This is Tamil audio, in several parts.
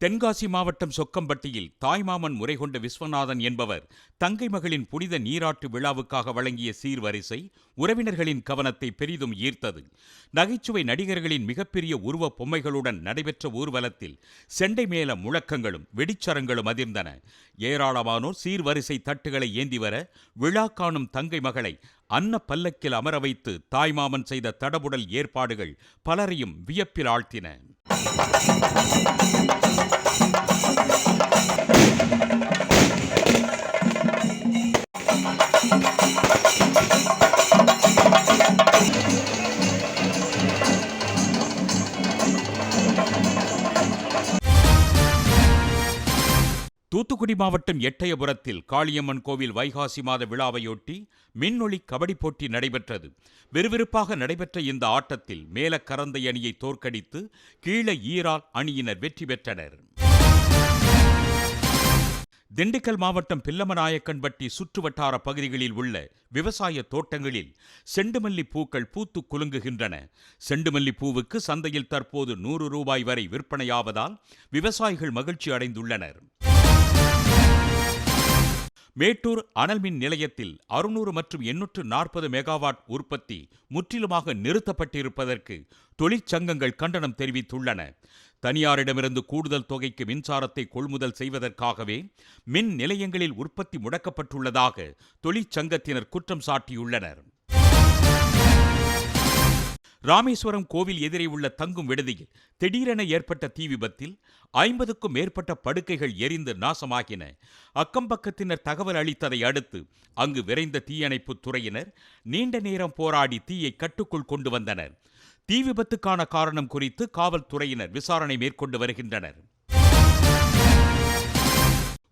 தென்காசி மாவட்டம் சொக்கம்பட்டியில் தாய்மாமன் முறை கொண்ட விஸ்வநாதன் என்பவர் தங்கை மகளின் புனித நீராட்டு விழாவுக்காக வழங்கிய சீர்வரிசை உறவினர்களின் கவனத்தை பெரிதும் ஈர்த்தது. நகைச்சுவை நடிகர்களின் மிகப்பெரிய உருவ பொம்மைகளுடன் நடைபெற்ற ஊர்வலத்தில் செண்டை மேல முழக்கங்களும் வெடிச்சரங்களும் அதிர்ந்தன. ஏராளமானோர் சீர்வரிசை தட்டுகளை ஏந்தி வர விழா காணும் தங்கை மகளை அன்ன பல்லக்கில் அமர வைத்து தாய்மாமன் செய்த தடபுடல் ஏற்பாடுகள் பலரையும் வியப்பில் ஆழ்த்தின.「えっ?」தூத்துக்குடி மாவட்டம் எட்டயபுரத்தில் காளியம்மன் கோவில் வைகாசி மாத விழாவையொட்டி மின்னொளி கபடி போட்டி நடைபெற்றது. விறுவிறுப்பாக நடைபெற்ற இந்த ஆட்டத்தில் மேலக்கரந்தை அணியை தோற்கடித்து கீழ ஈரால் அணியினர் வெற்றி பெற்றனர். திண்டுக்கல் மாவட்டம் பில்லமநாயக்கன்பட்டி சுற்றுவட்டார பகுதிகளில் உள்ள விவசாய தோட்டங்களில் செண்டுமல்லி பூக்கள் பூத்து குலுங்குகின்றன. செண்டுமல்லி பூவுக்கு சந்தையில் தற்போது நூறு ரூபாய் வரை விற்பனையாவதால் விவசாயிகள் மகிழ்ச்சி அடைந்துள்ளனர். மேட்டூர் அனல்மின் நிலையத்தில் அறுநூறு மற்றும் எண்ணூற்று நாற்பது மெகாவாட் உற்பத்தி முற்றிலுமாக நிறுத்தப்பட்டிருப்பதற்கு தொழிற்சங்கங்கள் கண்டனம் தெரிவித்துள்ளன. தனியாரிடமிருந்து கூடுதல் தொகைக்கு மின்சாரத்தை கொள்முதல் செய்வதற்காகவே மின் நிலையங்களில் உற்பத்தி முடக்கப்பட்டுள்ளதாக தொழிற்சங்கத்தினர் குற்றம் சாட்டியுள்ளனர். ராமேஸ்வரம் கோவில் எதிரே உள்ள தங்கும் விடுதியில் திடீரென ஏற்பட்ட தீ விபத்தில் ஐம்பதுக்கும் மேற்பட்ட படுக்கைகள் எரிந்து நாசமாகின. அக்கம்பக்கத்தினர் தகவல் அளித்ததை அடுத்து அங்கு விரைந்த தீயணைப்புத் துறையினர் நீண்ட நேரம் போராடி தீயை கட்டுக்குள் கொண்டு வந்தனர். தீ விபத்துக்கான காரணம் குறித்து காவல்துறையினர் விசாரணை மேற்கொண்டு வருகின்றனர்.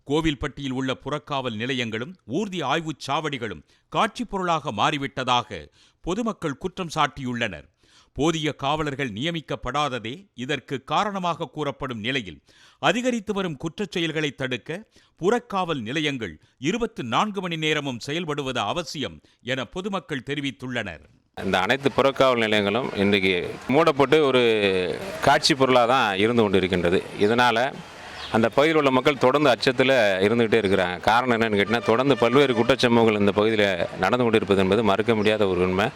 கோவில்பட்டியில் உள்ள புறக்காவல் நிலையங்களும் ஊர்தி ஆய்வுச் சாவடிகளும் காட்சிப் பொருளாக மாறிவிட்டதாக பொதுமக்கள் குற்றம் சாட்டியுள்ளனர். போதிய காவலர்கள் நியமிக்கப்படாததே இதற்கு காரணமாக கூறப்படும் நிலையில் அதிகரித்து வரும் குற்றச் செயல்களை தடுக்க புறக்காவல் நிலையங்கள் இருபத்து நான்கு மணி நேரமும் செயல்படுவது அவசியம் என பொதுமக்கள் தெரிவித்துள்ளனர். இந்த அனைத்து புறக்காவல் நிலையங்களும் இன்றைக்கு மூடப்பட்டு ஒரு காட்சி பொருளாக தான் இருந்து கொண்டு இருக்கின்றது இதனால் அந்த பகுதியில் உள்ள மக்கள் தொடர்ந்து அச்சத்தில் இருந்துகிட்டே இருக்கிறாங்க. காரணம் என்னென்னு கேட்டிங்கன்னா தொடர்ந்து பல்வேறு குற்றச்சம்பவங்கள் இந்த பகுதியில் நடந்து கொண்டிருப்பது என்பது மறுக்க முடியாத ஒரு உண்மை.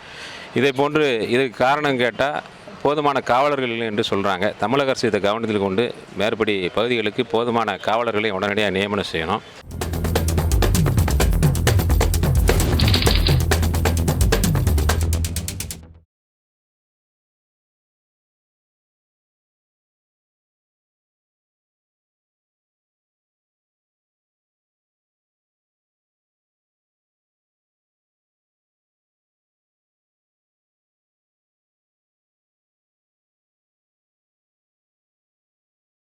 இதை போன்று இதுக்கு காரணம் கேட்டால் போதுமான காவலர்கள் இல்லை என்று சொல்கிறாங்க தமிழக அரசு இதை கவனத்தில் கொண்டு மேற்படி பகுதிகளுக்கு போதுமான காவலர்களை உடனடியாக நியமனம் செய்யணும்.